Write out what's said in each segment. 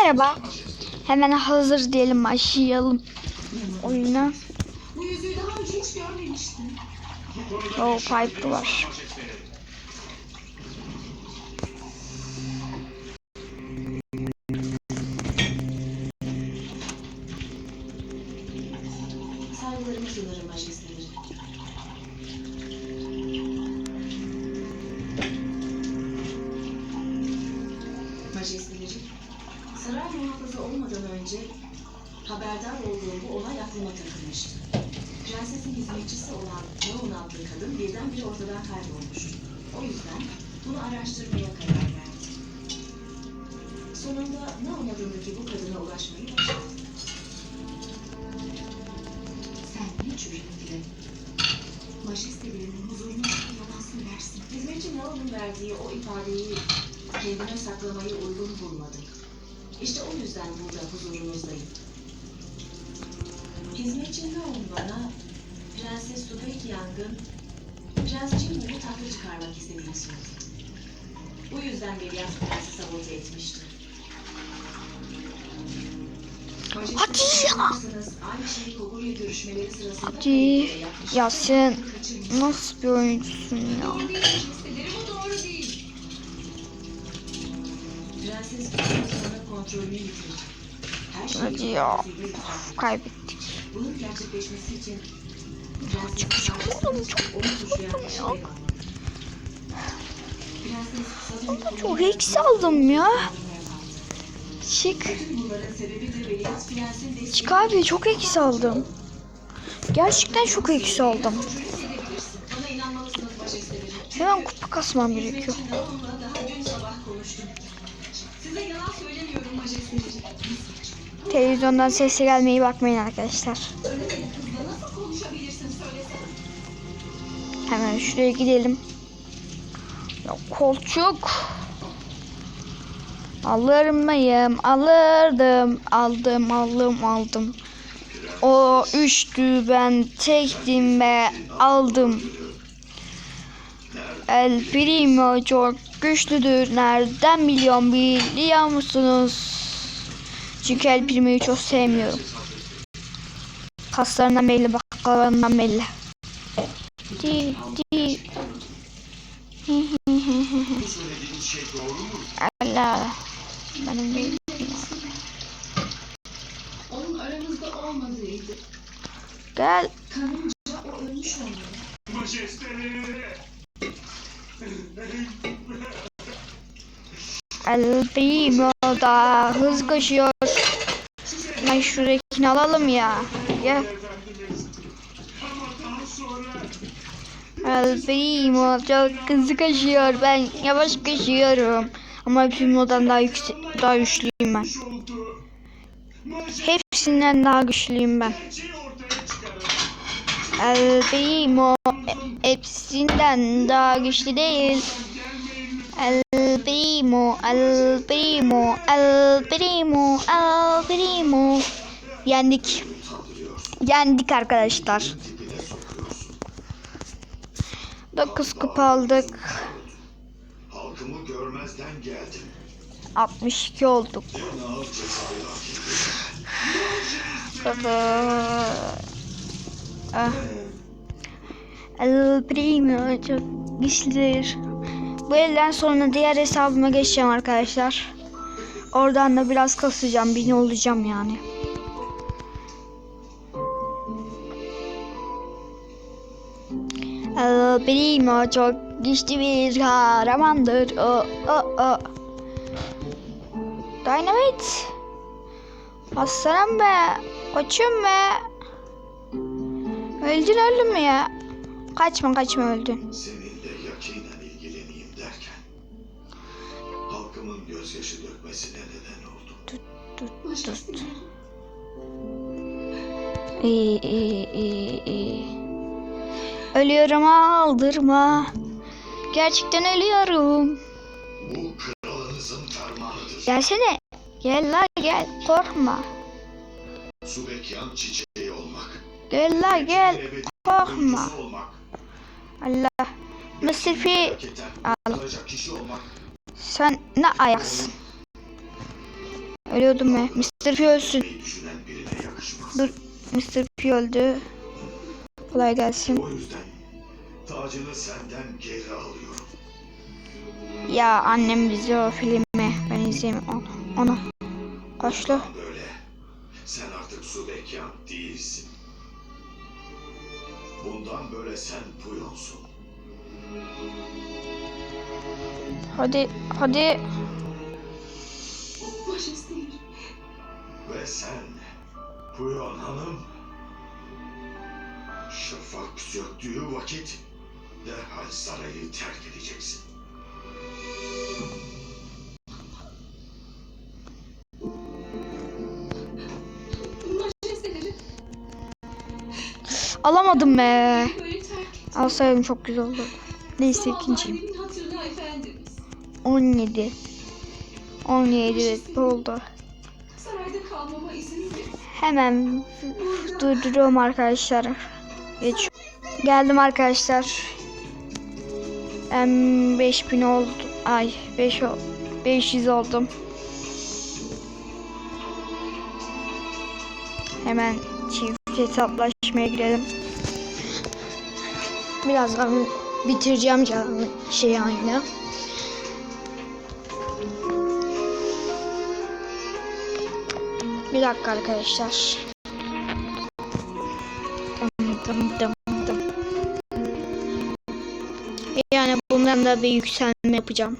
Merhaba. Hemen hazır diyelim başlayalım oyuna. Bu yüzüğü daha önce hiç görmemiştim. O pipe var. Saygılarımı sunarım. Majesteleri, haberdar olduğum bu olay aklıma takılmıştı. Prensesin hizmetçisi olan Joan adlı kadın birdenbire ortadan kaybolmuştu. O yüzden bunu araştırmaya karar verdim. Sonunda Naon adındaki bu kadına ulaşmayı başardım. Sen ne cüretle majestelerinin huzuruna yalan söylersin. Hizmetçi Naon'un verdiği o ifadeyi kendime saklamayı uygun bulmadım. İşte o yüzden burada huzurunuzdayım. Hizmetçi Naon bana Prenses Subek Yang'ın Prens Jinwoo'yu tahta çıkarmak istediğini söyledi. Bu yüzden Veliaht Prensi sabote etmişti. Hadi ya. Hadi. Ya sen nasıl bir oyuncusun ya? Hadi ya. yapacak. Kaybettik. Bunun gerçekleşmesi için oğlum, çok suçlayan bir şey var. Prenses sanırım Çok eksi aldım ya. Çık. Çık abi çok eksi aldım. Gerçekten çok eksi aldım. Hemen kupa kasmam gerekiyor. Size yalan söylemiyorum majesteleri. Televizyondan sesi gelmeyi bakmayın arkadaşlar. Hemen şuraya gidelim. Ya kolçuk. Alır mıyım? Alırdım. Aldım, aldım, aldım. O üçtü ben tektim ve aldım. El Primo çok güçlüdür. Nereden biliyorum biliyor musunuz? Çünkü El Primo'yu çok sevmiyorum. Kaslarından belli, bakallarından belli. Di, di. Allah. Benim. Onun aramızda olmadığıydı. Gel. Kanımca o ölmüş olmalı. El Primo da hız koşuyor. Ben şuradakini alalım ya. Gel. El Primo çok hızlı koşuyor. Ben yavaş koşuyorum. Ama Primo'dan daha yüksek, daha güçlüyüm ben. Hepsinden daha güçlüyüm ben. El Primo hepsinden daha güçlü değil. El Primo, El Primo, El Primo, El Primo. Yendik. Yendik arkadaşlar. 9 kupa aldık. Halkımı görmezden geldim. 62 olduk. Ettim. Ah. El Primo çok güçlüdür. Bu elden sonra diğer hesabıma geçeceğim arkadaşlar. Oradan da biraz kasacağım. Bin olacağım yani. El Primo çok güçlü bir kahramandır. O, o, o. Dynamite. Aslanım be. Koçum be. Öldün öldün mü ya? Kaçma kaçma öldün. Gözyaşı dökmesine neden oldum. Tut tut. Majesteleri. İyi iyi iyi iyi. Ölüyorum aldırma. Gerçekten ölüyorum. Bu kralınızın fermanıdır. Gelsene. Gel la gel. Korkma. Subekyan çiçeği olmak. Gel la gel. Korkma. Allah. Hakikaten Al. kişi olmak. Sen ne ayaksın? Ölüyordum be. Mr. P ölsün. Dur. Mr. P öldü. Kolay gelsin. O yüzden tacını senden geri alıyorum. Ya annem bizi o filmi ben izleyeyim onu. Onu. Bundan Böyle. Sen artık Subekyan değilsin. Bundan böyle sen Puyon'sun. Hadi hadi. Ve sen Puyon Hanım şafak söktüğü vakit derhal sarayı terk edeceksin. Alamadım be. Alsaydım çok güzel olurdu. Neyse ikinciyim. Annemin hatırına efendimiz. 17. 17 oldu. Sarayda kalmama izin verin. Hemen durduruyorum arkadaşlar. Geç. Geldim arkadaşlar. Em 5000 oldu. Ay 5 ol- 500 oldum. Hemen çift hesaplaşmaya girelim. Birazdan bitireceğim canım şey aynı. Bir dakika arkadaşlar. Yani bundan da bir yükselme yapacağım.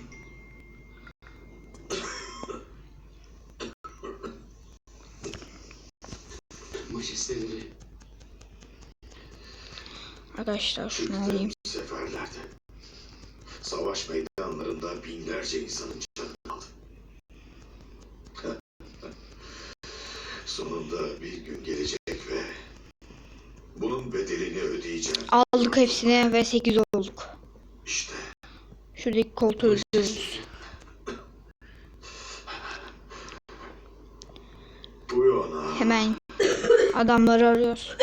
Majesteleri, Arkadaşlar şunu alayım. Seferlerde savaş meydanlarında binlerce insanın Sonunda bir gün gelecek ve bunun bedelini ödeyeceğim. Aldık hepsini ve 8 olduk. İşte Şuradaki koltuğu öldürürüz. bu yana. Hemen adamları arıyoruz.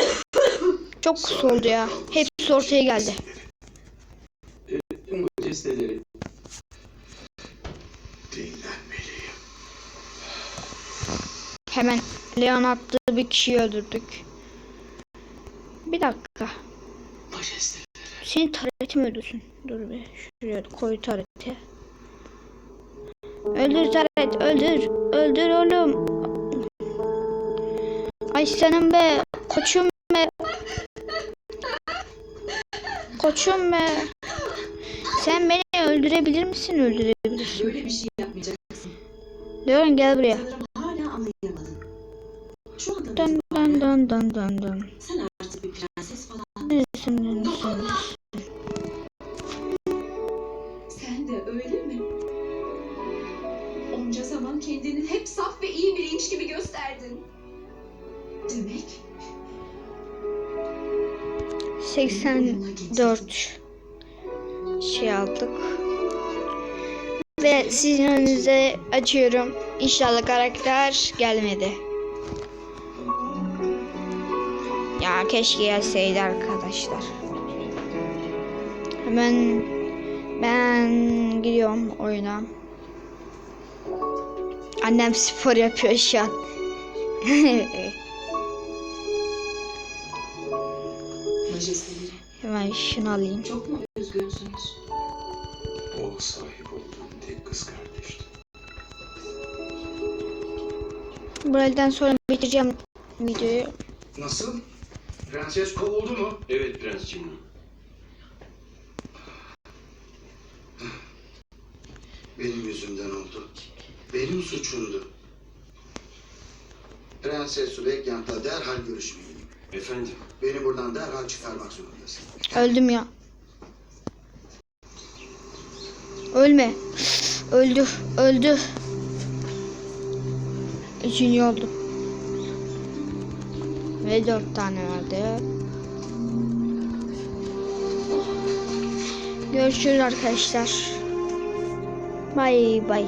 Çok kısa oldu ya. Hepsi ortaya geldi. majesteleri, Dinlenmeliyim. Hemen Leon attığı bir kişiyi öldürdük. Bir dakika. Senin tareti mi öldürsün? Dur bir şuraya koy tareti. Öldür taret öldür. Öldür oğlum. Ay senin be. Koçum be. Koçum be. Sen beni öldürebilir misin? Öldürebilirsin. böyle bir şey yapmayacaksın. Leon gel buraya. Hala anlayamadın. Dön dön dön dön dön dön. sen artık bir prenses falan. Neresin neresin? Sen de öyle mi? Onca zaman kendini hep saf ve iyi biriymiş gibi gösterdin. Demek 84 şey aldık. Ve sizin önünüze açıyorum. İnşallah karakter gelmedi. Ya keşke gelseydi arkadaşlar. Hemen ben gidiyorum oyuna. Annem spor yapıyor şu an. majesteleri Hemen şunu alayım. çok mu üzgünsünüz? o sahip olduğum tek kız kardeşti. Bu elden sonra bitireceğim videoyu. Nasıl? Prenses kovuldu mu? Evet prensciğim. Benim yüzümden oldu. Benim suçumdu. Prenses Subekyant'la derhal görüşmeliyim. Efendim, Beni buradan derhal çıkarmak zorundasın. Öldüm ya. Ölme. Öldü. Öldü. Üçüncü oldum. Ve dört tane vardı. Görüşürüz arkadaşlar. Bay bay.